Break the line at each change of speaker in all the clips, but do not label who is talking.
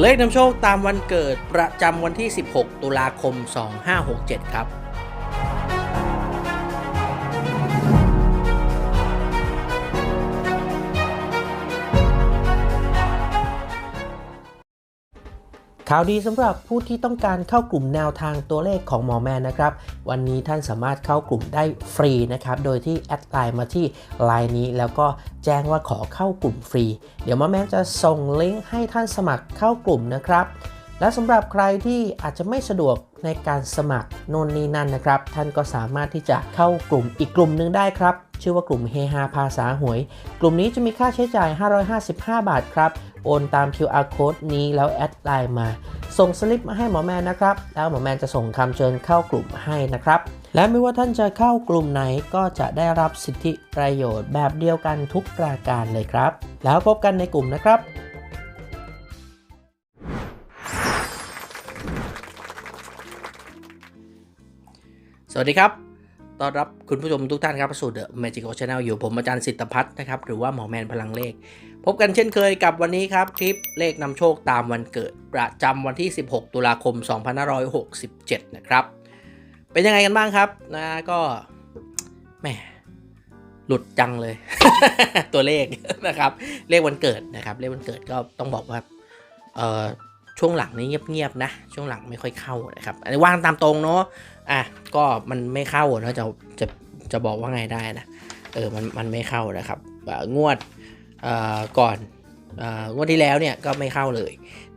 เลขนำโชคตามวันเกิดประจำวันที่ 16 ตุลาคม 2567 ครับ ข่าวดีสำหรับผู้ที่ต้องการเข้ากลุ่มแนวทางตัวเลขของหมอแมนนะครับ วันนี้ท่านสามารถเข้ากลุ่มได้ฟรีนะครับ โดยที่แอดไลน์มาที่ไลน์นี้แล้วก็แจ้งว่าขอเข้ากลุ่มฟรี เดี๋ยวหมอแมนจะส่งลิงก์ให้ท่านสมัครเข้ากลุ่มนะครับ และสำหรับใครที่อาจจะไม่สะดวกในการสมัครโน่นนี่นั่นนะครับ ท่านก็สามารถที่จะเข้ากลุ่มอีกกลุ่มหนึ่งได้ครับ ชื่อว่ากลุ่มเฮฮาภาษาหวย กลุ่มนี้จะมีค่าใช้จ่าย 555 บาทครับ โอนตาม QR code นี้แล้วแอดไลน์มา ส่งสลิปมาให้หมอแมนนะครับ แล้วหมอแมนจะส่งคำเชิญเข้ากลุ่มให้นะครับ และไม่ว่าท่านจะเข้ากลุ่มไหนก็จะได้รับสิทธิประโยชน์แบบเดียวกันทุกประการเลยครับ แล้วพบกันในกลุ่มนะครับสวัสดีครับ ต้อนรับคุณผู้ชมทุกท่านครับสู่ The Magical Channel อยู่ผมอาจารย์สิทธพัฒน์นะครับ หรือว่าหมอแมนพลังเลข พบกันเช่นเคยกับวันนี้ครับคลิปเลขนำโชคตามวันเกิด ประจำวันที่ 16 ตุลาคม 2567 นะครับ เป็นยังไงกันบ้างครับนะก็แหมหลุดจังเลย ตัวเลขนะครับ เลขวันเกิดนะครับ เลขวันเกิดก็ต้องบอกว่าเอ่อช่วงหลังนี้เงียบๆนะ ช่วงหลังไม่ค่อยเข้านะครับอันนี้ว่างตามตรงเนาะอะก็มันไม่เข้าเนอะจะจะจะบอกว่าไงได้นะเออมันมันไม่เข้านะครับงวด ก่อนงวดที่แล้วเนี่ยก็ไม่เข้าเลย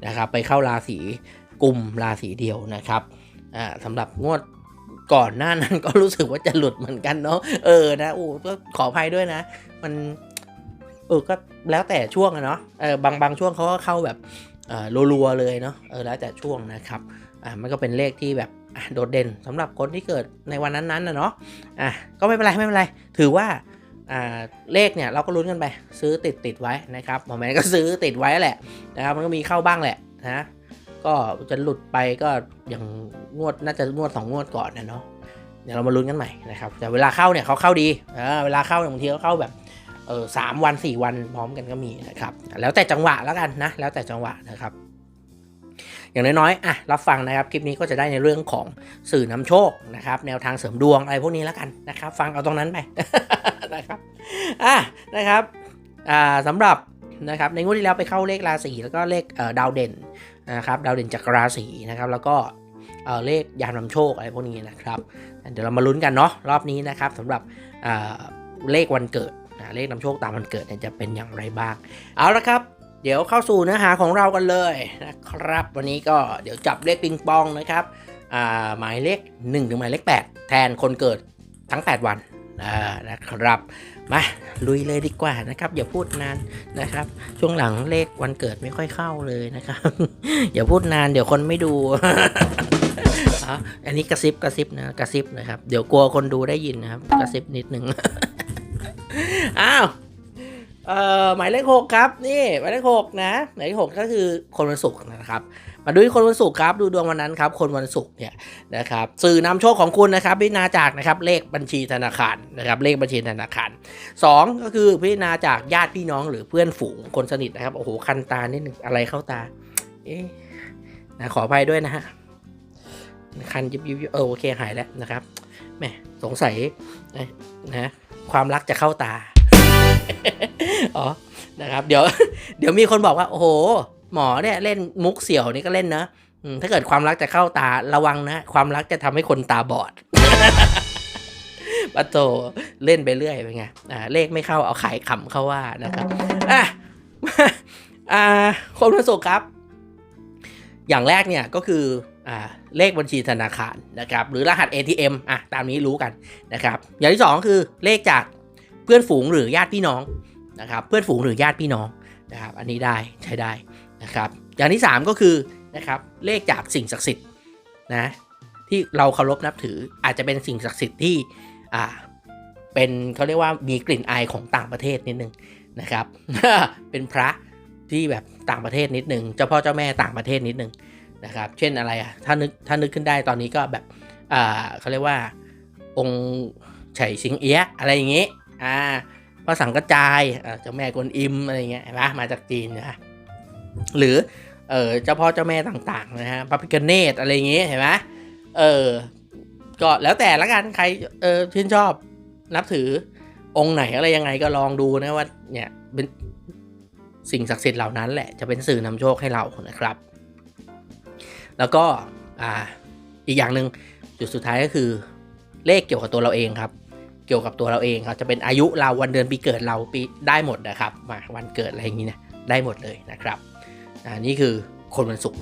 นะครับ ไปเข้าราศีกุมราศีเดียวนะครับสำหรับงวดก่อนหน้านั้นก็รู้สึกว่าจะหลุดเหมือนกันเนาะเออนะโอ้ก็ขออภัยด้วยนะ มันเออก็แล้วแต่ช่วงอะเนาะเออบางบางช่วงเขาก็เข้าแบบรัวๆเลยเนาะเออแล้วแต่ช่วงนะครับอ่ามันก็เป็นเลขที่แบบโดดเด่นสำหรับคนที่เกิดในวันนั้นๆนะเนาะอะก็ไม่เป็นไรไม่เป็นไร ถือว่า เลขเนี่ยเราก็ลุ้นกันไป ซื้อติดติดไว้นะครับหมอแมนก็ซื้อติดไว้แหละนะครับมันก็มีเข้าบ้างแหละนะก็จะหลุดไปก็อย่างงวดน่าจะงวดสองงวดก่อนนะเนาะเดี๋ยวเรามาลุ้นกันใหม่นะครับแต่เวลาเข้าเนี่ยเขาเข้าดีเวลาเข้าบางทีเขาเข้าแบบเออสามวันสี่วันพร้อมกันก็มีนะครับแล้วแต่จังหวะแล้วกันนะแล้วแต่จังหวะนะครับ อย่างน้อยๆอะรับฟังนะครับคลิปนี้ก็จะได้ในเรื่องของสื่อนำโชคนะครับแนวทางเสริมดวงอะไรพวกนี้แล้วกันนะครับ ฟังเอาตรงนั้นไป นะครับอะนะครับอ่าสำหรับนะครับในงวดที่แล้วไปเข้าเลขราศีแล้วก็เลขเอ่อดาวเด่นนะครับดาวเด่นจากราศีนะครับแล้วก็เอ่อเลขยามนำโชคอะไรพวกนี้นะครับเดี๋ยวเรามาลุ้นกันเนาะรอบนี้นะครับสำหรับอ่าเลขวันเกิดนะเลขนำโชคตามวันเกิดเนี่ยจะเป็นอย่างไรบ้าง เอาละครับ เดี๋ยวเข้าสู่เนื้อหาของเรากันเลยนะครับ วันนี้ก็เดี๋ยวจับเลขปิงปองนะครับอ่าหมายเลข1ถึงหมายเลข8 แทนคนเกิดทั้ง 8 วัน นะครับมาลุยเลยดีกว่านะครับอย่าพูดนานนะครับ ช่วงหลังเลขวันเกิดไม่ค่อยเข้าเลยนะครับ อย่าพูดนานเดี๋ยวคนไม่ดูอะอันนี้กระซิบกระซิบนะกระซิบนะครับ เดี๋ยวกลัวคนดูได้ยินนะครับ กระซิบนิดนึงอ้าว เอ่อหมายเลขหกครับนี่หมายเลขหกนะหมายเลขหกก็คือคนวันศุกร์นะครับ มาดูที่คนวันศุกร์ครับดูดวงวันนั้นครับ คนวันศุกร์เนี่ยนะครับสื่อนำโชคของคุณนะครับพิจารณาจากนะครับเลขบัญชีธนาคารนะครับเลขบัญชีธนาคารสองก็คือพิจารณาจากญาติพี่น้องหรือเพื่อนฝูงคนสนิทนะครับโอ้โหคันตานิดหนึ่งอะไรเข้าตาเอ๊ะนะขออภัยด้วยนะฮะคันยิบยิบเออโอเคหายแล้วนะครับแหมสงสัยนะความรักจะเข้าตา อ๋อนะครับ เดี๋ยว เดี๋ยวมีคนบอกว่า โอ้โห หมอเนี่ยเล่นมุกเสี่ยวนี่ก็เล่นนะอืมถ้าเกิดความรักจะเข้าตาระวังนะ ความรักจะทำให้คนตาบอดปะโตเล่นไปเรื่อยเป็นไงอ่าเลขไม่เข้าเอาขายขำเข้าว่านะครับอะอ่าคนประสบครับ อย่างแรกเนี่ยก็คืออ่าเลขบัญชีธนาคารนะครับ หรือรหัส ATM อะตามนี้รู้กันนะครับ อย่างที่สองคือเลขจาก พื่อนฝูงหรือญาติพี่น้องนะครับ เพื่อนฝูงหรือญาติพี่น้องนะครับ อันนี้ได้ใช้ได้นะครับอย่างที่สามก็คือนะครับเลขจากสิ่งศักดิ์สิทธิ์นะที่เราเคารพนับถืออาจจะเป็นสิ่งศักดิ์สิทธิ์ที่อ่าเป็นเขาเรียกว่ามีกลิ่นอายของต่างประเทศนิดนึงนะครับ เป็นพระที่แบบต่างประเทศนิดนึงเจ้าพ่อเจ้าแม่ต่างประเทศนิดนึงนะครับ เช่นอะไรอะถ้านึกถ้านึกขึ้นได้ตอนนี้ก็แบบอ่าเขาเรียกว่าองค์ไฉสิงเอี้ยะอะไรอย่างงี้ อ่าพระสังกระจายเจ้าแม่กวนอิมอะไรเงี้ยเห็นะมาจากจีนนะหรือเออเจ้าพ่อเจ้าแม่ต่างๆนะฮะพระพิฆเนศอะไรเงี้ยเห็นไหมเออก็แล้วแต่ละกันใครเออชื่นชอบนับถือองค์ไหนอะไรยังไงก็ลองดูนะว่าเนี่ยเป็นสิ่งศักดิ์สิทธิ์เหล่านั้นแหละจะเป็นสื่อนำโชคให้เรานะครับ แล้วก็อ่าอีกอย่างหนึ่งจุดสุดท้ายก็คือเลขเกี่ยวกับตัวเราเองครับ เกี่ยวกับตัวเราเองครับจะเป็นอายุเราวันเดือนปีเกิดเราปีได้หมดนะครับมาวันเกิดอะไรอย่างนี้เนี่ยได้หมดเลยนะครับอ่านี่คือคนวันศุกร์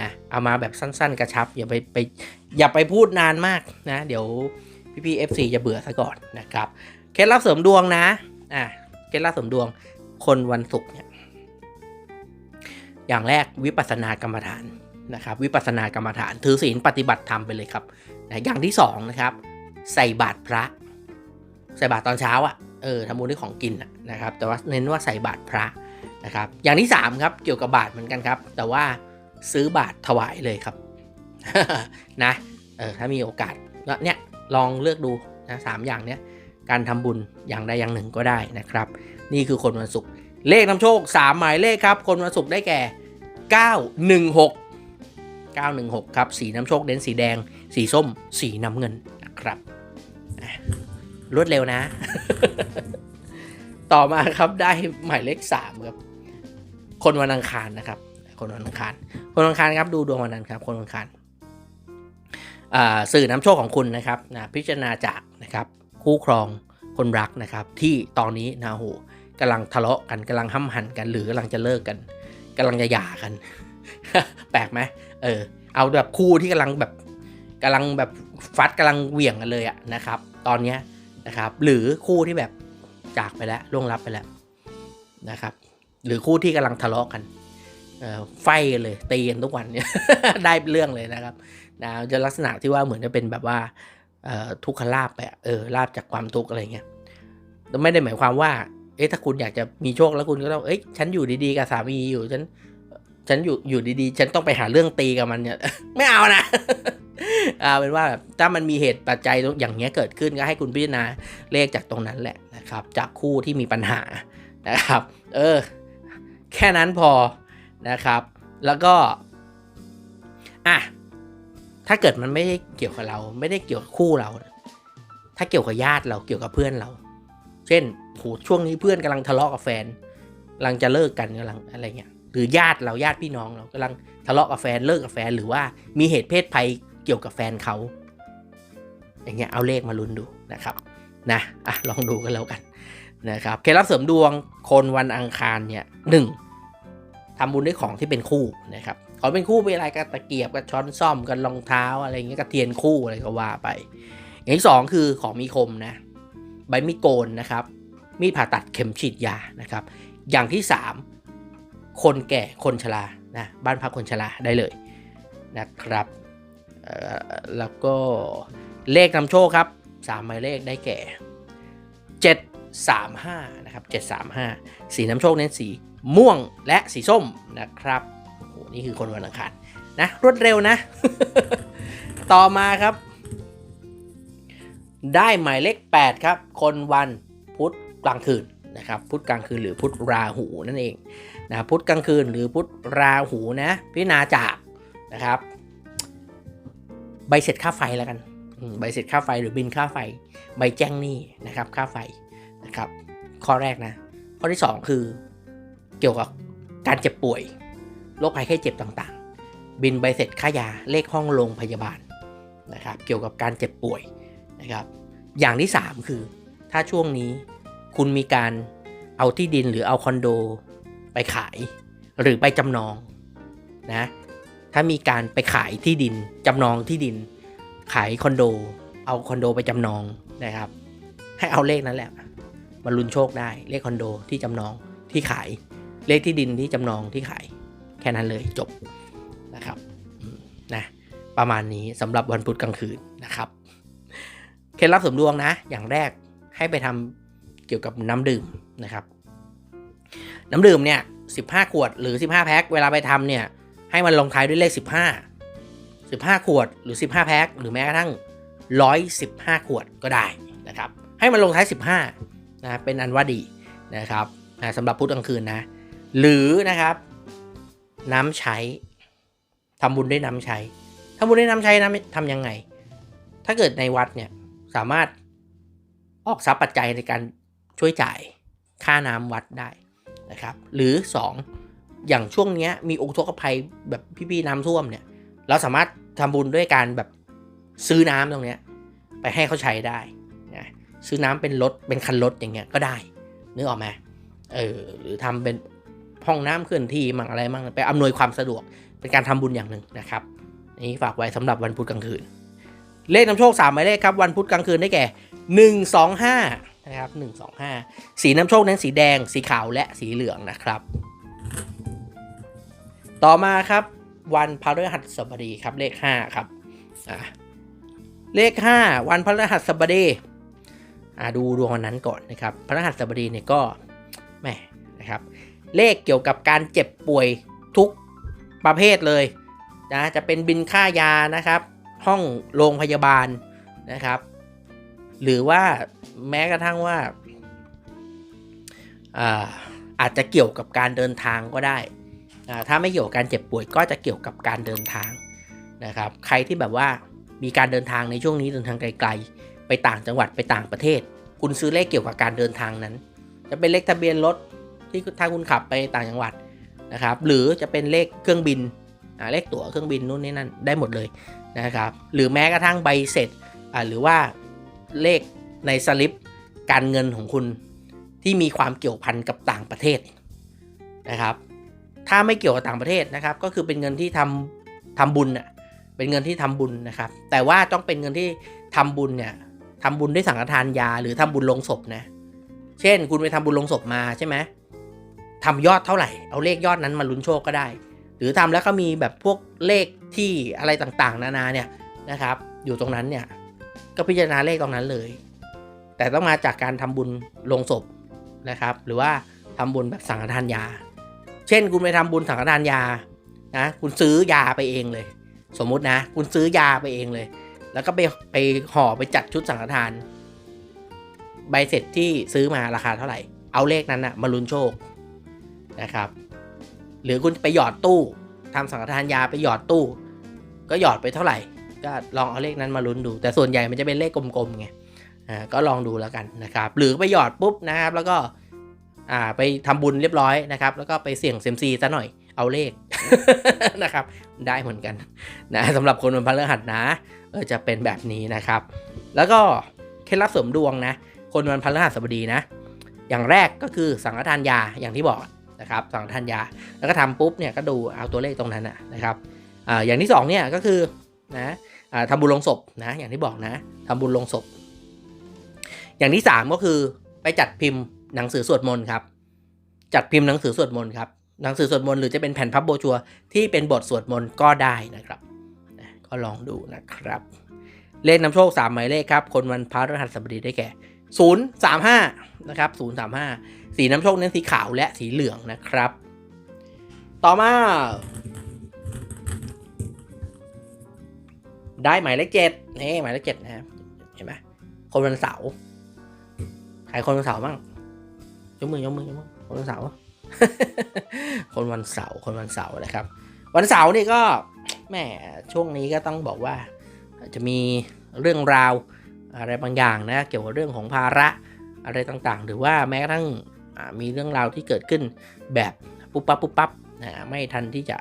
นะเอามาแบบสั้นๆ กระชับ อย่าไปไปอย่าไปพูดนานมากนะ เดี๋ยวพี่พี่เอฟซีจะเบื่อซะก่อนนะครับเคล็ดลับเสริมดวงนะอะเคล็ดลับเสริมดวงคนวันศุกร์เนี่ยอย่างแรกวิปัสสนากรรมฐานนะครับ วิปัสสนากรรมฐาน ถือศีลปฏิบัติธรรมไปเลยครับนะอย่างที่สองนะครับ ใส่บาตรพระ ใส่บาตรตอนเช้าอะ่ะเออทำบุญด้วยของกินนะครับ แต่ว่าเน้นว่าใส่บาตรพระนะครับ อย่างที่สามครับเกี่ยวกับบาตรเหมือนกันครับ แต่ว่าซื้อบาตรถวายเลยครับนะเออถ้ามีโอกาสก็เนี่ยลองเลือกดูนะสามอย่างเนี้ยการทำบุญอย่างใดอย่างหนึ่งก็ได้นะครับ นี่คือคนวันศุกร์เลขนำโชค 3 หมายเลขครับ คนวันศุกร์ได้แก่ 916 916 ครับ สีน้ำโชคเน้นสีแดง สีส้ม สีน้ำเงินนะครับ รวดเร็วนะ ต่อมาครับได้หมายเลข3ครับ คนวันอังคารนะครับ คนวันอังคาร คนวันอังคารครับดูดวงวันนั้นครับ คนวันอังคารอ่าสื่อนำโชคของคุณนะครับนะพิจารณาจากนะครับคู่ครองคนรักนะครับ ที่ตอนนี้นะโหกำลังทะเลาะกันกำลังห้ำหันกัน หรือกำลังจะเลิกกันกำลังจะหย่ากัน แปลกไหมเออ เอาแบบคู่ที่กำลังแบบกำลังแบบฟัดกำลังเหวี่ยงกันเลยอะนะครับ ตอนเนี้ย นะครับ หรือคู่ที่แบบจากไปแล้วล่วงลับไปแล้วนะครับ หรือคู่ที่กำลังทะเลาะกันไฟเลยตีกันทุกวันเนี่ยได้เรื่องเลยนะครับนะจะลักษณะที่ว่าเหมือนจะเป็นแบบว่าทุกขลาบไปเออลาบจากความทุกข์อะไรเงี้ยแต่ไม่ได้หมายความว่า เอ๊ะถ้าคุณอยากจะมีโชคแล้วคุณก็ต้องเอ้ยฉันอยู่ดีๆกับสามีอยู่ฉันฉันอยู่อยู่ดีๆ ฉันต้องไปหาเรื่องตีกับมันเนี่ย ไม่เอานะ เอาเป็นว่าแบบถ้ามันมีเหตุปัจจัยอย่างเงี้ยเกิดขึ้นก็ให้คุณพิจารณาเลขจากตรงนั้นแหละนะครับ จากคู่ที่มีปัญหานะครับ เออ แค่นั้นพอนะครับ แล้วก็อะถ้าเกิดมันไม่ได้เกี่ยวกับเรา ไม่ได้เกี่ยวกับคู่เรา ถ้าเกี่ยวกับญาติเราเกี่ยวกับเพื่อนเรา เช่นโหช่วงนี้เพื่อนกำลังทะเลาะกับแฟนกำลังจะเลิกกันกำลังอะไรเงี้ยหรือญาติเราญาติพี่น้องเรากำลังทะเลาะกับแฟนเลิกกับแฟนหรือว่ามีเหตุเพศภัย เกี่ยวกับแฟนเขา อย่างเงี้ยเอาเลขมาลุ้นดูนะครับนะอะลองดูกันแล้วกันนะครับเคล็ดลับเสริมดวงคนวันอังคารเนี่ยหนึ่งทำบุญด้วยของที่เป็นคู่นะครับของเป็นคู่เป็นอะไรกับตะเกียบกับช้อนซ่อมกับรองเท้าอะไรเงี้ยกับเทียนคู่อะไรก็ว่าไป อย่างที่สองคือของมีคมนะใบมีดโกนนะครับมีดผ่าตัดเข็มฉีดยานะครับ อย่างที่สามคนแก่คนชรานะบ้านพักคนชราได้เลยนะครับ แล้วก็เลขนำโชคครับสามหมายเลขได้แก่ 735 นะครับ 735 สีน้ำโชคเน้นสีม่วงและสีส้มนะครับโอ้โหนี่คือคนวันอังคารนะรวดเร็วนะ ต่อมาครับ ได้หมายเลข 8 ครับ คนวันพุธกลางคืนนะครับพุธกลางคืนหรือพุธราหูนั่นเองนะพุธกลางคืนหรือพุธราหูนะพิจารณาจากนะครับ ใบเสร็จค่าไฟแล้วกันใบเสร็จค่าไฟหรือบินค่าไฟ ใบแจ้งหนี้นะครับค่าไฟนะครับ ข้อแรกนะ ข้อที่ 2 คือเกี่ยวกับการเจ็บป่วยโรคภัยไข้เจ็บต่างๆ บินใบเสร็จค่ายาเลขห้องโรงพยาบาลนะครับ เกี่ยวกับการเจ็บป่วยนะครับ อย่างที่ 3 คือ ถ้าช่วงนี้คุณมีการเอาที่ดินหรือเอาคอนโดไปขาย หรือไปจำนองนะ ถ้ามีการไปขายที่ดินจำนองที่ดิน ขายคอนโด เอาคอนโดไปจำนองนะครับ ให้เอาเลขนั้นแหละมาลุ้นโชคได้เลขคอนโดที่จำนองที่ขายเลขที่ดินที่จำนองที่ขายแค่นั้นเลยจบนะครับนะประมาณนี้สำหรับวันพุธกลางคืนนะครับเคล็ดลับเสริมดวงนะ อย่างแรกให้ไปทำเกี่ยวกับน้ำดื่มนะครับ น้ำดื่มเนี่ย15 ขวดหรือ 15 แพ็คเวลาไปทำเนี่ย ให้มันลงท้ายด้วยเลข 15 15 ขวดหรือ 15 แพ็คหรือแม้กระทั่ง 115 ขวดก็ได้นะครับ ให้มันลงท้าย 15นะเป็นอันว่าดีนะครับนะสำหรับพุธกลางคืนนะ หรือนะครับ น้ำใช้ทำบุญด้วยน้ำใช้ทำบุญด้วยน้ำใช้น้ำทำยังไง ถ้าเกิดในวัดเนี่ยสามารถออกทรัพย์ปัจจัยในการช่วยจ่ายค่าน้ำวัดได้นะครับ หรือ 2 อย่างช่วงเนี้ยมีอุทกภัยแบบพี่ๆน้ำท่วมเนี่ย เราสามารถทำบุญด้วยการแบบซื้อน้ำตรงเนี้ยไปให้เขาใช้ได้นะซื้อน้ำเป็นรถเป็นคันรถอย่างเงี้ยก็ได้นึกออกไหมเออหรือทำเป็นห้องน้ำเคลื่อนที่มั่งอะไรมั่งไปอำนวยความสะดวกเป็นการทำบุญอย่างหนึ่งนะครับนี่ฝากไว้สำหรับวันพุธกลางคืน เลขนำโชค3หมายเลขครับวันพุธกลางคืนได้แก่ 1 2 5นะครับ1 2 5 สีน้ำโชคนั้นสีแดง สีขาวและสีเหลืองนะครับ ต่อมาครับวันพฤหัสบดีครับเลข 5 ครับอ่าเลข 5 วันพฤหัสบดีอ่าดูดวงวันนั้นก่อนนะครับพฤหัสบดีเนี่ยก็แหมนะครับ เลขเกี่ยวกับการเจ็บป่วยทุกประเภทเลยนะจะเป็นบินค่ายานะครับ ห้องโรงพยาบาลนะครับ หรือว่าแม้กระทั่งว่าอาอาจจะเกี่ยวกับการเดินทางก็ได้ ถ้าไม่เกี่ยวกับการเจ็บป่วยก็จะเกี่ยวกับการเดินทางนะครับ ใครที่แบบว่ามีการเดินทางในช่วงนี้เดินทางไกลๆ ไปต่างจังหวัดไปต่างประเทศ คุณซื้อเลขเกี่ยวกับการเดินทางนั้น จะเป็นเลขทะเบียนรถที่ถ้าคุณขับไปต่างจังหวัดนะครับ หรือจะเป็นเลขเครื่องบินเลขตั๋วเครื่องบินนู่นนี่นั่นได้หมดเลยนะครับ หรือแม้กระทั่งใบเสร็จหรือว่าเลขในสลิปการเงินของคุณที่มีความเกี่ยวพันกับต่างประเทศนะครับ ถ้าไม่เกี่ยวกับต่างประเทศนะครับ ก็คือเป็นเงินที่ทำทำบุญอะเป็นเงินที่ทำบุญนะครับ แต่ว่าต้องเป็นเงินที่ทำบุญเนี่ยทำบุญด้วยสังฆทานยา หรือทำบุญลงศพนะ เช่น คุณไปทำบุญลงศพมาใช่ไหมทำยอดเท่าไหร่ เอาเลขยอดนั้นมาลุ้นโชคก็ได้ หรือทำแล้วก็มีแบบพวกเลขที่อะไรต่างๆ นานาเนี่ยนะครับ อยู่ตรงนั้นเนี่ยก็พิจารณาเลขตรงนั้นเลย แต่ต้องมาจากการทำบุญลงศพนะครับ หรือว่าทำบุญแบบสังฆทานยา เช่นคุณไปทำบุญสังฆทานยานะคุณซื้อยาไปเองเลย สมมุตินะ คุณซื้อยาไปเองเลย แล้วก็ไปไปห่อไปจัดชุดสังฆทาน ใบเสร็จที่ซื้อมาราคาเท่าไหร่ เอาเลขนั้นนะมาลุ้นโชคนะครับ หรือคุณไปหยอดตู้ทำสังฆทานยาไปหยอดตู้ ก็หยอดไปเท่าไหร่ ก็ลองเอาเลขนั้นมาลุ้นดู แต่ส่วนใหญ่มันจะเป็นเลขกลมๆไงอ่าก็ลองดูแล้วกันนะครับ หรือไปหยอดปุ๊บนะครับ แล้วก็ อ่าไปทำบุญเรียบร้อยนะครับ แล้วก็ไปเสี่ยงเซมซีซะหน่อยเอาเลขนะครับ ได้เหมือนกันนะสำหรับคนวันพฤหัสนะเออจะเป็นแบบนี้นะครับ แล้วก็เคล็ดลับเสริมดวงนะ คนวันพฤหัสบดีนะ อย่างแรกก็คือสังฆทานยาอย่างที่บอกนะครับ สังฆทานยา แล้วก็ทำปุ๊บเนี่ยก็ดูเอาตัวเลขตรงนั้นนะครับอ่าอย่างที่สองเนี่ยก็คือนะอ่าทำบุญลงศพนะอย่างที่บอกนะทำบุญลงศพ อย่างที่สามก็คือไปจัดพิมพ์ หนังสือสวดมนต์ครับจัดพิมพ์หนังสือสวดมนต์ครับหนังสือสวดมนต์หรือจะเป็นแผ่นพับโบชัวที่เป็นบทสวดมนต์ก็ได้นะครับ ก็ลองดูนะครับ เลขนำโชค3หมายเลขครับ คนวันพฤหัสบดีได้แก่ 035นะครับ035 สีน้ำโชคเน้นสีขาวและสีเหลืองนะครับ ต่อมา ได้หมายเลขเจ็ดนี่หมายเลขเจ็ดนะครับเห็นไหมคนวันเสาร์ใครคนวันเสาร์บ้าง กมือยกมือยกมือคนวันเสาร์คนวันเสาร์คนวันเสาร์นะครับ วันเสาร์นี่ก็แหมช่วงนี้ก็ต้องบอกว่า จะมีเรื่องราวอะไรบางอย่างนะ เกี่ยวกับเรื่องของภาระอะไรต่างๆ หรือว่าแม้กระทั่งมีเรื่องราวที่เกิดขึ้นแบบปุ๊บปั๊บปุ๊บปั๊บนะไม่ทันที่จะ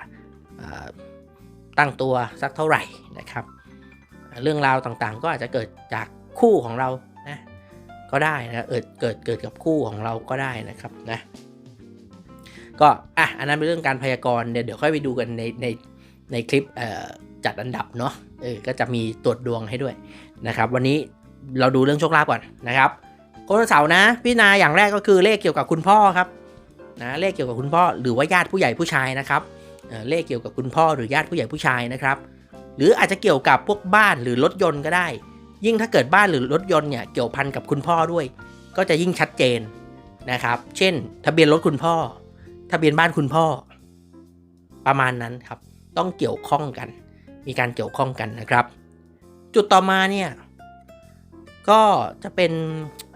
ตั้งตัวสักเท่าไหร่นะครับ เรื่องราวต่างๆ ก็อาจจะเกิดจากคู่ของเรา ก็ได้นะเกิดเกิดเกิดกับคู่ของเราก็ได้นะครับนะก็อะอันนั้นเป็นเรื่องการพยากรณ์เดี๋ยวเดี๋ยวค่อยไปดูกันในในในคลิปจัดอันดับเนาะเออก็จะมีตรวจดวงให้ด้วยนะครับ วันนี้เราดูเรื่องโชคลาภก่อนนะครับคนเสาร์นะพี่นาอย่างแรกก็คือเลขเกี่ยวกับคุณพ่อครับนะเลขเกี่ยวกับคุณพ่อหรือว่าญาติผู้ใหญ่ผู้ชายนะครับเเลขเกี่ยวกับคุณพ่อหรือญาติผู้ใหญ่ผู้ชายนะครับ หรืออาจจะเกี่ยวกับพวกบ้านหรือรถยนต์ก็ได้ ยิ่งถ้าเกิดบ้านหรือรถยนต์เนี่ยเกี่ยวพันกับคุณพ่อด้วย ก็จะยิ่งชัดเจนนะครับ เช่น ทะเบียนรถคุณพ่อ ทะเบียนบ้านคุณพ่อ ประมาณนั้นครับ ต้องเกี่ยวข้องกัน มีการเกี่ยวข้องกันนะครับ จุดต่อมาเนี่ย ก็จะเป็น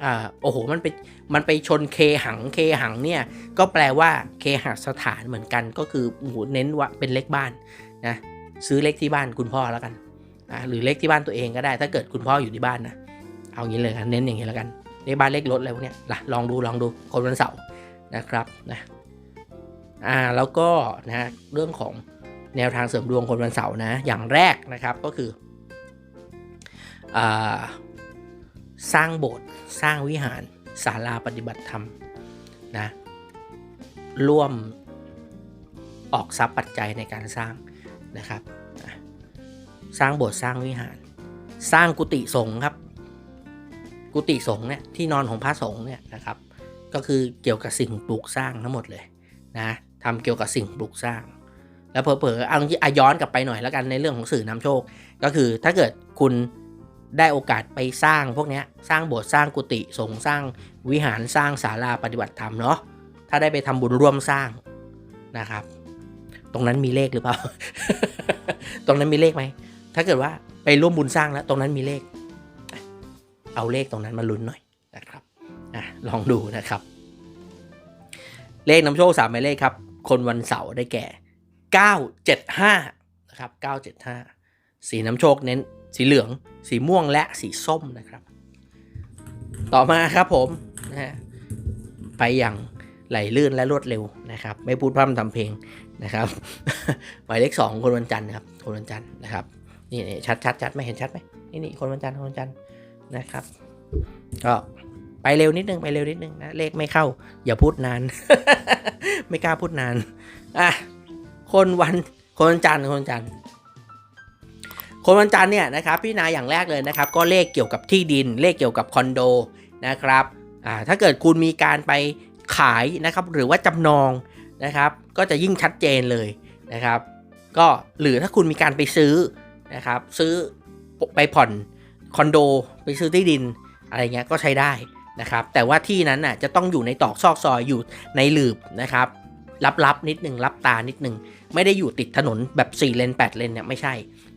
อ่าโอ้โห มันไป มันไปชนเคหัง เคหังเนี่ย ก็แปลว่าเคหสถานเหมือนกัน ก็คือโอ้โหเน้นว่าเป็นเลขบ้านนะ ซื้อเลขที่บ้านคุณพ่อแล้วกัน อ่าหรือเลขที่บ้านตัวเองก็ได้ ถ้าเกิดคุณพ่ออยู่ที่บ้านนะเอางี้เลยครับเน้นอย่างนี้แล้วกันเลขบ้านเลขรถอะไรพวกนี้ล่ะลองดูลองดูคนวันเสาร์นะครับนะอ่าแล้วก็นะเรื่องของแนวทางเสริมดวงคนวันเสาร์นะอย่างแรกนะครับก็คืออ่าสร้างโบสถ์สร้างวิหารศาลาปฏิบัติธรรมนะร่วมออกทรัพย์ปัจจัยในการสร้างนะครับ สร้างโบสถ์สร้างวิหาร สร้างกุฏิสงฆ์ครับ กุฏิสงฆ์เนี่ยที่นอนของพระสงฆ์เนี่ยนะครับ ก็คือเกี่ยวกับสิ่งปลูกสร้างทั้งหมดเลยนะทำเกี่ยวกับสิ่งปลูกสร้าง แล้วเผลอๆเอาอ่ย้อนกลับไปหน่อยแล้วกันในเรื่องของสื่อนำโชค ก็คือถ้าเกิดคุณได้โอกาสไปสร้างพวกนี้สร้างโบสถ์สร้างกุฏิสงฆ์สร้างวิหารสร้างศาลาปฏิบัติธรรมเนาะถ้าได้ไปทำบุญร่วมสร้างนะครับ ตรงนั้นมีเลขหรือเปล่า ตรงนั้นมีเลขไหม ถ้าเกิดว่าไปร่วมบุญสร้างแล้ว ตรงนั้นมีเลข เอาเลขตรงนั้นมาลุ้นหน่อยนะครับอลองดูนะครับ เลขนำโชคสามหมายเลขครับ คนวันเสาร์ได้แก่ 975 นะครับ 975 สีน้ำโชคเน้น สีเหลือง สีม่วงและสีส้มนะครับ ต่อมาครับผมนะฮะไปอย่างไหลลื่นและรวดเร็วนะครับ ไม่พูดพร่ำทำเพลงนะครับ หมายเลขสองคนวันจันทร์ครับคนวันจันทร์นะครับ นี่ชัดชัดชัดไม่เห็นชัดไหมนี่นี่คนวันจันทร์คนวันจันทร์นะครับ ก็ไปเร็วนิดนึงไปเร็วนิดนึงนะเลขไม่เข้า อย่าพูดนาน ไม่กล้าพูดนานอะคนวันคนวันจันทร์คนวันจันทร์คนวันจันทร์เนี่ยนะครับพี่นาอย่างแรกเลยนะครับ ก็เลขเกี่ยวกับที่ดิน เลขเกี่ยวกับคอนโดนะครับอ่าถ้าเกิดคุณมีการไปขายนะครับหรือว่าจำนองนะครับ ก็จะยิ่งชัดเจนเลยนะครับ ก็หรือถ้าคุณมีการไปซื้อ นะครับ ซื้อไปผ่อนคอนโดไปซื้อที่ดินอะไรเงี้ยก็ใช้ได้นะครับ แต่ว่าที่นั้นน่ะจะต้องอยู่ในตอกซอกซอยอยู่ในหลืบนะครับลับๆนิดนึงรับตานิดนึงไม่ได้อยู่ติดถนนแบบ4เลน8เลนเนี่ยไม่ใช่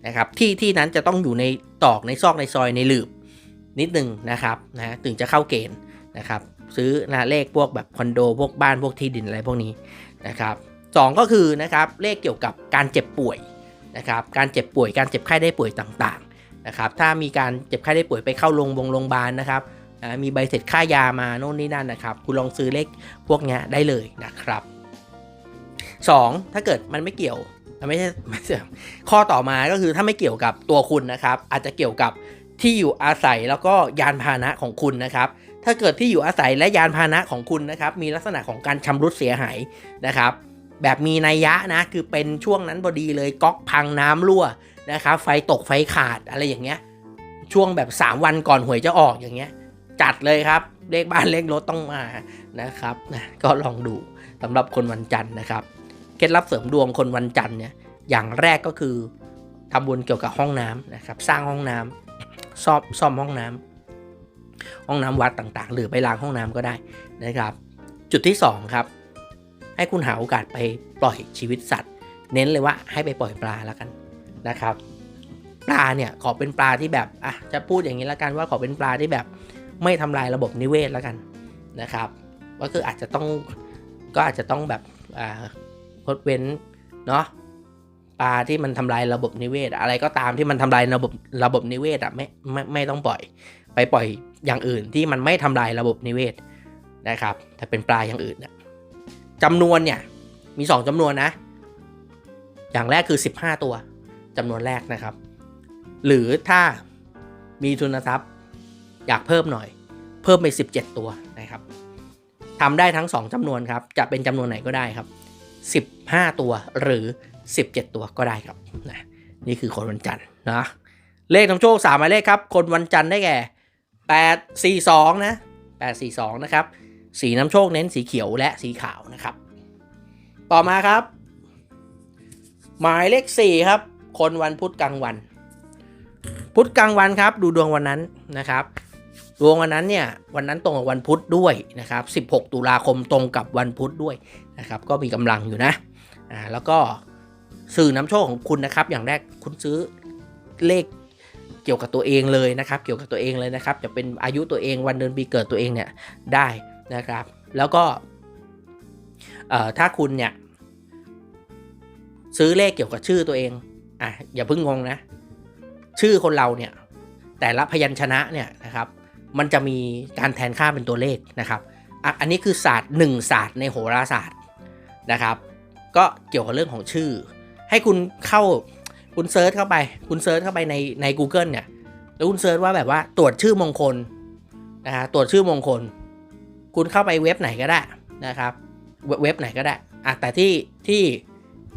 นะครับ ที่ที่นั้นจะต้องอยู่ในตอกในซอกในซอยในหลืบนิดนึงนะครับนะถึงจะเข้าเกณฑ์นะครับ ซื้อนะเลขพวกแบบคอนโดพวกบ้านพวกที่ดินอะไรพวกนี้นะครับสองก็คือนะครับเลขเกี่ยวกับการเจ็บป่วย นะครับการเจ็บป่วยการเจ็บไข้ได้ป่วยต่างๆนะครับถ้ามีการเจ็บไข้ได้ป่วยไปเข้าโรงพยาบาลโรงพยาบาลนะครับมีใบเสร็จค่ายามาโน่นนี่นั่นนะครับคุณลองซื้อเลขพวกนี้ได้เลยนะครับสองถ้าเกิดมันไม่เกี่ยวมันไม่ใช่ไม่ใช่ข้อต่อมาก็คือถ้าไม่เกี่ยวกับตัวคุณนะครับ อาจจะเกี่ยวกับที่อยู่อาศัยแล้วก็ยานพาหนะของคุณนะครับ ถ้าเกิดที่อยู่อาศัยและยานพาหนะของคุณนะครับ มีลักษณะของการชำรุดเสียหายนะครับ แบบมีนัยยะนะคือเป็นช่วงนั้นพอดีเลยก๊อกพังน้ำรั่วนะครับไฟตกไฟขาดอะไรอย่างเงี้ย ช่วงแบบ 3 วันก่อนหวยจะออกอย่างเงี้ย จัดเลยครับเลขบ้านเลขรถต้องมานะครับนะก็ลองดูสำหรับคนวันจันทร์นะครับเคล็ดลับเสริมดวงคนวันจันทร์เนี่ยอย่างแรกก็คือทำบุญเกี่ยวกับห้องน้ำนะครับ สร้างห้องน้ำซ่อมซ่อมห้องน้ำห้องน้ำวัดต่างๆ หรือไปล้างห้องน้ำก็ได้นะครับ จุดที่2ครับ ให้คุณหาโอกาสไปปล่อยชีวิตสัตว์ เน้นเลยว่าให้ไปปล่อยปลาแล้วกันนะครับ ปลาเนี่ยขอเป็นปลาที่แบบอะจะพูดอย่างนี้แล้วกันว่าขอเป็นปลาที่แบบไม่ทำลายระบบนิเวศแล้วกันนะครับก็คืออาจจะต้องก็อาจจะต้องแบบอ่างดเว้นเนาะปลาที่มันทำลายระบบนิเวศ อะไรก็ตามที่มันทำลายระบบระบบนิเวศอะไม่ไม่ไม่ต้องปล่อย ไปปล่อยอย่างอื่นที่มันไม่ทำลายระบบนิเวศนะครับ ถ้าเป็นปลาอย่างอื่นน่ะ จำนวนเนี่ยมี 2จำนวนนะ อย่างแรกคือ 15 ตัวจำนวนแรกนะครับ หรือถ้ามีทุนทรัพย์ อยากเพิ่มหน่อย เพิ่มไป 17 ตัวนะครับทำได้ทั้ง 2จำนวนครับ จะเป็นจำนวนไหนก็ได้ครับ 15 ตัวหรือ 17 ตัวก็ได้ครับนะนี่คือคนวันจันทร์นะเลขนำโชค3หมายเลขครับ คนวันจันทร์ได้แก่ 842 นะ 842 นะครับ สีน้ำโชคเน้นสีเขียวและสีขาวนะครับ ต่อมาครับ หมายเลข4ครับ คนวันพุธกลางวัน พุธกลางวันครับ ดูดวงวันนั้นนะครับ ดวงวันนั้นเนี่ยวันนั้นตรงกับวันพุธด้วยนะครับ 16 ตุลาคมตรงกับวันพุธด้วยนะครับ ก็มีกำลังอยู่นะอ่าแล้วก็สื่อนำโชคของคุณนะครับ อย่างแรกคุณซื้อเลขเกี่ยวกับตัวเองเลยนะครับ เกี่ยวกับตัวเองเลยนะครับ จะเป็นอายุตัวเองวันเดือนปีเกิดตัวเองเนี่ยได้ นะครับ แล้วก็ถ้าคุณเนี่ย ซื้อเลขเกี่ยวกับชื่อตัวเองอะอย่าเพิ่งงงนะ ชื่อคนเราเนี่ย แต่ละพยัญชนะเนี่ยนะครับ มันจะมีการแทนค่าเป็นตัวเลขนะครับอะอันนี้คือศาสตร์หนึ่งศาสตร์ในโหราศาสตร์นะครับ ก็เกี่ยวกับเรื่องของชื่อ ให้คุณเข้าคุณเซิร์ชเข้าไป คุณเซิร์ชเข้าไปในใน Google เนี่ยแล้วคุณเซิร์ชว่าแบบว่าตรวจชื่อมงคลนะฮะตรวจชื่อมงคล คุณเข้าไปเว็บไหนก็ได้นะครับ เว็บไหนก็ได้อะแต่ที่ที่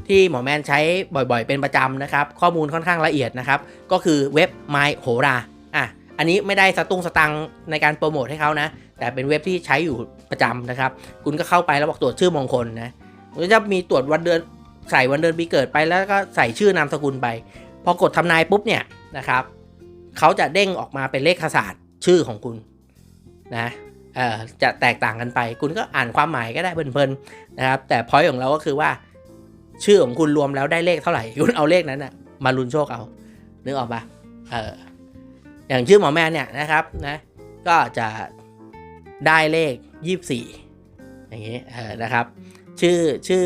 ที่หมอแมนใช้บ่อยๆ เป็นประจำนะครับ ข้อมูลค่อนข้างละเอียดนะครับ ก็คือเว็บ My โหราอะอันนี้ไม่ได้สตุ้งสตังในการโปรโมทให้เขานะ แต่เป็นเว็บที่ใช้อยู่ประจำนะครับ คุณก็เข้าไปแล้วบอกตรวจชื่อมงคลนะมันจะมีตรวจวันเดือนใส่วันเดือนปีเกิดไปแล้วก็ใส่ชื่อนามสกุลไป พอกดทำนายปุ๊บเนี่ยนะครับเขาจะเด้งออกมาเป็นเลขศาสตร์ชื่อของคุณนะ จะแตกต่างกันไป คุณก็อ่านความหมายก็ได้เพลินๆนะครับ แต่พอยของเราก็คือว่า ชื่อของคุณรวมแล้วได้เลขเท่าไหร่คุณเอาเลขนั้นนะมาลุ้นโชคเอานึกออกปะเอออย่างชื่อหมอแมนเนี่ยนะครับนะก็จะได้เลข 24 อย่างนี้เออนะครับ ชื่อชื่อ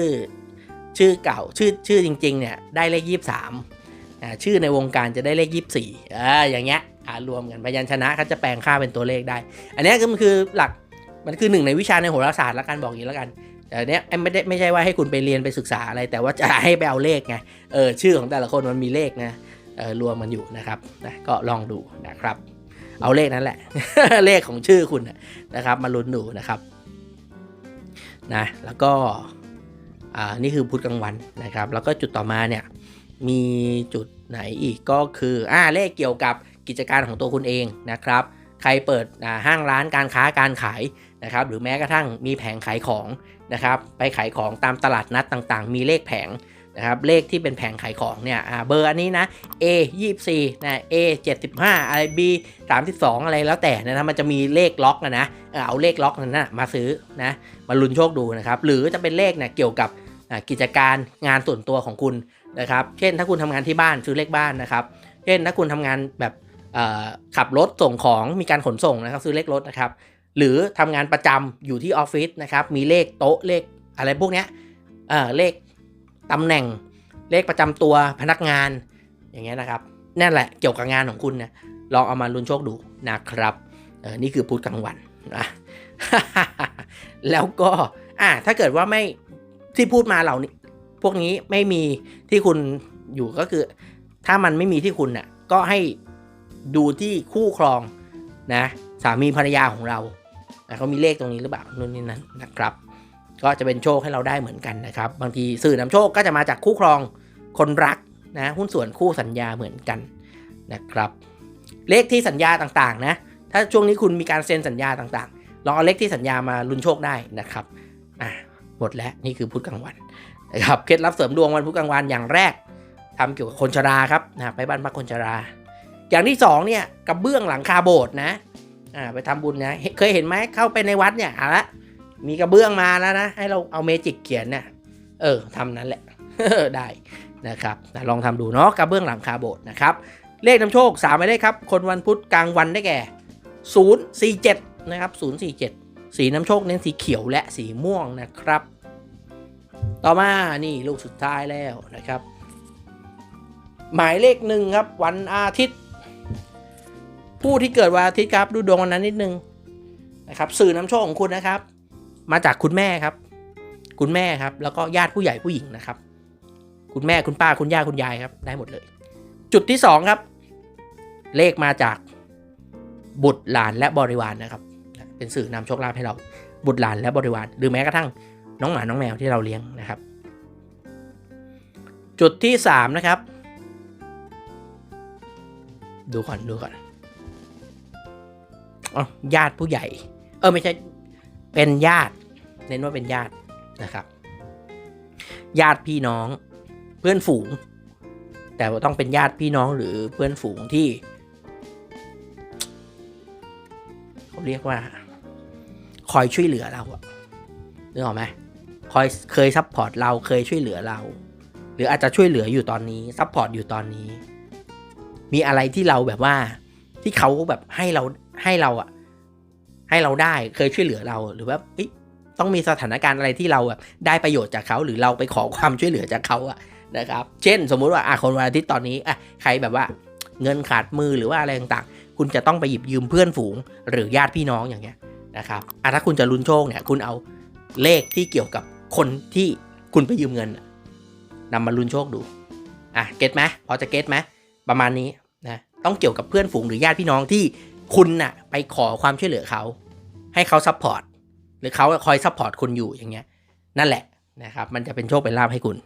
ชื่อเก่าชื่อชื่อจริง ๆ เนี่ยได้เลข 23อ่าชื่อในวงการจะได้เลข 24อ่าอย่างเงี้ย อ่ารวมกันพยัญชนะเขาจะแปลงค่าเป็นตัวเลขได้ อันนี้ก็มันคือหลักมันคือหนึ่งในวิชาในโหราศาสตร์แล้วกันบอกอย่างนี้แล้วกันแต่เนี้ยไม่ได้ไม่ใช่ว่าให้คุณไปเรียนไปศึกษาอะไร แต่ว่าจะให้ไปเอาเลขไงเออชื่อของแต่ละคนมันมีเลขนะเออรวมมันอยู่นะครับนะก็ลองดูนะครับ เอาเลขนั้นแหละ เลขของชื่อคุณนะนะครับ มาลุ้นดูนะครับนะแล้วก็อ่านี่คือพุธกลางวันนะครับ แล้วก็จุดต่อมาเนี่ยมีจุดไหนอีกก็คืออ่าเลขเกี่ยวกับ กิจการของตัวคุณเองนะครับ ใครเปิดห้างร้านการค้าการขายนะครับ หรือแม้กระทั่งมีแผงขายของนะครับ ไปขายของตามตลาดนัดต่างๆ มีเลขแผงนะครับเลขที่เป็นแผงขายของเนี่ยเบอร์อันนี้นะ A 24นะ A 75อะไร B 32 อะไรแล้วแต่นะมันจะมีเลขล็อกนะนะเอาเลขล็อกนั้นนะมาซื้อนะมาลุ้นโชคดูนะครับ หรือจะเป็นเลขเนี่ยเกี่ยวกับกิจการงานส่วนตัวของคุณนะครับ เช่นถ้าคุณทำงานที่บ้านซื้อเลขบ้านนะครับ เช่นถ้าคุณทำงานแบบ ขับรถส่งของมีการขนส่งนะครับ ซื้อเลขรถนะครับ หรือทำงานประจำอยู่ที่ออฟฟิศนะครับ มีเลขโต๊ะเลขอะไรพวกเนี้ยเเลขตำแหน่งเลขประจำตัวพนักงานอย่างเงี้ยนะครับนั่นแหละเกี่ยวกับงานของคุณเนี่ยลองเอามาลุ้นโชคดูนะครับเออนี่คือพุธกลางวันนะแล้วก็อ่าถ้าเกิดว่าไม่ที่พูดมาเหล่านี้พวกนี้ไม่มีที่คุณอยู่ก็คือ ถ้ามันไม่มีที่คุณน่ะก็ให้ ดูที่คู่ครองนะสามีภรรยาของเราเขามีเลขตรงนี้หรือเปล่านู่นนี่นั่นนะครับ ก็จะเป็นโชคให้เราได้เหมือนกันนะครับ บางทีสื่อนำโชคก็จะมาจากคู่ครองคนรักนะหุ้นส่วนคู่สัญญาเหมือนกันนะครับ เลขที่สัญญาต่างๆนะถ้าช่วงนี้คุณมีการเซ็นสัญญาต่างๆลองเอาเลขที่สัญญามาลุ้นโชคได้นะครับอะหมดแล้วนี่คือพุธกลางวันนะครับเคล็ดลับเสริมดวงวันพุธกลางวันอย่างแรกทำเกี่ยวกับคนชราครับนะไปบ้านพักคนชรา อย่างที่สองเนี่ยกระเบื้องหลังคาโบสถ์นะอ่าไปทำบุญนะเคยเห็นไหมเข้าไปในวัดเนี่ยเอาละมีกระเบื้องมาแล้วนะ ให้เราเอาเมจิกเขียนเนี่ยเออทำนั้นแหละได้นะครับลองทำดูเนาะกระเบื้องหลังคาโบสถ์นะครับ เลขนำโชค3ามไปได้ครับ คนวันพุธกลางวันได้แก่ 047 นะครับ 047 สีน้ำโชคเน้นสีเขียวและสีม่วงนะครับ ต่อมานี่ลูกสุดท้ายแล้วนะครับ หมายเลขหนึ่งครับวันอาทิตย์ ผู้ที่เกิดวันอาทิตย์ครับ ดูดวงวันนั้นนิดนึงนะครับ สื่อนำโชคของคุณนะครับ มาจากคุณแม่ครับ คุณแม่ครับ แล้วก็ญาติผู้ใหญ่ผู้หญิงนะครับ คุณแม่คุณป้าคุณย่าคุณยายครับ ได้หมดเลย จุดที่สองครับ เลขมาจากบุตรหลานและบริวารนนะครับ เป็นสื่อนำโชคลาภให้เรา บุตรหลานและบริวาร หรือแม้กระทั่งน้องหมาน้องแมวที่เราเลี้ยงนะครับ จุดที่สามนะครับ ดูก่อนดูก่อน ญาติผู้ใหญ่ เออไม่ใช่เป็นญาติ เน้นว่าเป็นญาตินะครับ ญาติพี่น้องเพื่อนฝูง แต่ว่าต้องเป็นญาติพี่น้องหรือเพื่อนฝูงที่เขาเรียกว่า คอยช่วยเหลือเราอะนึกออกไหมคอยเคยซัพพอร์ตเราเคยช่วยเหลือเรา หรืออาจจะช่วยเหลืออยู่ตอนนี้ซัพพอร์ตอยู่ตอนนี้ มีอะไรที่เราแบบว่าที่เขาแบบให้เรา ให้เราอะให้เราได้เคยช่วยเหลือเราหรือว่าต้องมีสถานการณ์อะไรที่เราแบบได้ประโยชน์จากเขาหรือเราไปขอความช่วยเหลือจากเขาอะนะครับ เช่น สมมุติว่าอะคนวันอาทิตย์ตอนนี้อะใครแบบว่าเงินขาดมือหรือว่าอะไรต่างๆ คุณจะต้องไปหยิบยืมเพื่อนฝูง หรือญาติพี่น้องอย่างเงี้ยนะครับอะถ้าคุณจะลุ้นโชคเนี่ย คุณเอาเลขที่เกี่ยวกับคนที่คุณไปยืมเงินน่ะนำมาลุ้นโชคดูอะเก็ตไหมพอจะเก็ตไหมประมาณนี้นะต้องเกี่ยวกับเพื่อนฝูงหรือญาติพี่น้องที่ คุณน่ะ ไปขอความช่วยเหลือเขา ให้เขาซัพพอร์ตหรือเขาคอยซัพพอร์ตคุณอยู่อย่างเงี้ย นั่นแหละนะครับ มันจะเป็นโชคเป็นลาภให้คุณ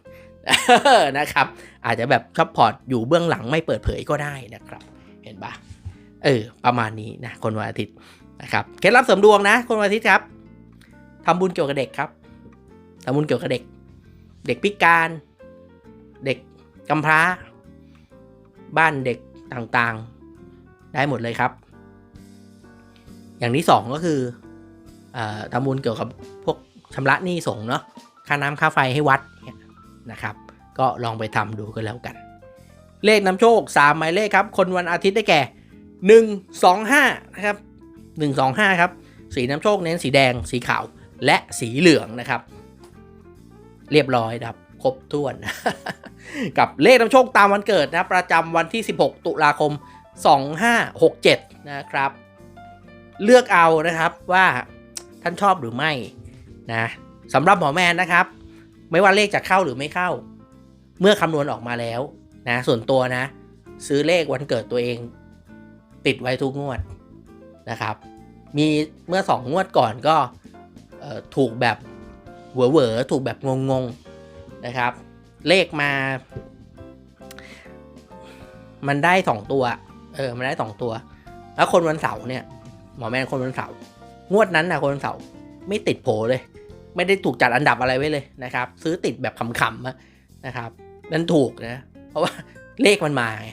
นะครับ อาจจะแบบซัพพอร์ตอยู่เบื้องหลังไม่เปิดเผยก็ได้นะครับ เห็นปะเออ ประมาณนี้นะคนวันอาทิตย์นะครับเคล็ดลับเสริมดวงนะ คนวันอาทิตย์ครับทำบุญเกี่ยวกับเด็กครับทำบุญเกี่ยวกับเด็ก เด็กพิการ เด็กกำพร้า บ้านเด็กต่างๆ ได้หมดเลยครับ อย่างที่สองก็คืออทำบุญเกี่ยวกับพวกชำระหนี้สงเนาะค่าน้ำค่าไฟให้วัดนะครับ ก็ลองไปทำดูก็แล้วกัน เลขนำโชค 3 หมายเลขครับ คนวันอาทิตย์ได้แก่ 1 2 5นะครับ1 2 5 ครับ สีน้ำโชคเน้นสีแดงสีขาวและสีเหลืองนะครับ เรียบร้อยนะครับครบถ้วน กับเลขนำโชคตามวันเกิดนะรประจำวันที่ 16 ตุลาคม 2567 นะครับ เลือกเอานะครับว่าท่านชอบหรือไม่นะสำหรับหมอแมนนะครับ ไม่ว่าเลขจะเข้าหรือไม่เข้า เมื่อคำนวณออกมาแล้วนะส่วนตัวนะ ซื้อเลขวันเกิดตัวเอง ติดไว้ทุกงวดนะครับ มีเมื่อสองวดก่อนก็ถูกแบบเหวอเหวอๆถูกแบบงงๆนะครับ เลขมา มันได้สองตัว เออ มันได้สองตัว แล้วคนวันเสาร์เนี่ย หมอแมนคนวันเสาร์งวดนั้นนะคนวันเสาร์ไม่ติดโผเลย ไม่ได้ถูกจัดอันดับอะไรไว้เลยนะครับ ซื้อติดแบบขำๆนะครับนั่นถูกนะ เพราะว่าเลขมันมาไง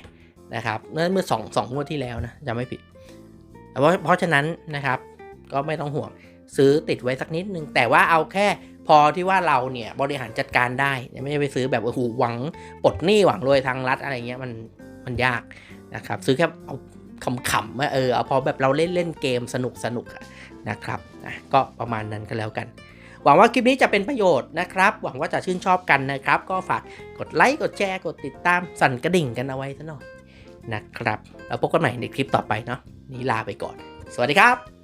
นะครับเมื่อเมื่อสองสองงวดที่แล้วนะจำไม่ผิดเพราะเพราะฉะนั้นนะครับก็ไม่ต้องห่วงซื้อติดไว้สักนิดนึง แต่ว่าเอาแค่พอที่ว่าเราเนี่ยบริหารจัดการได้ ไม่ไปซื้อแบบโอ้โหหวังปลดหนี้หวังรวยทางรัฐอะไรเงี้ยมันมันยากนะครับ ซื้อแค่เอา ขำๆว่าเออเอาพอแบบเราเล่นเล่นเกมสนุกสนุกอะนะครับนะก็ประมาณนั้นก็แล้วกัน หวังว่าคลิปนี้จะเป็นประโยชน์นะครับ หวังว่าจะชื่นชอบกันนะครับ ก็ฝากกดไลค์กดแชร์กดติดตามสั่นกระดิ่งกันเอาไว้ซะหน่อยนะครับแล้วพบกันใหม่ในคลิปต่อไปเนาะนี้ลาไปก่อน สวัสดีครับ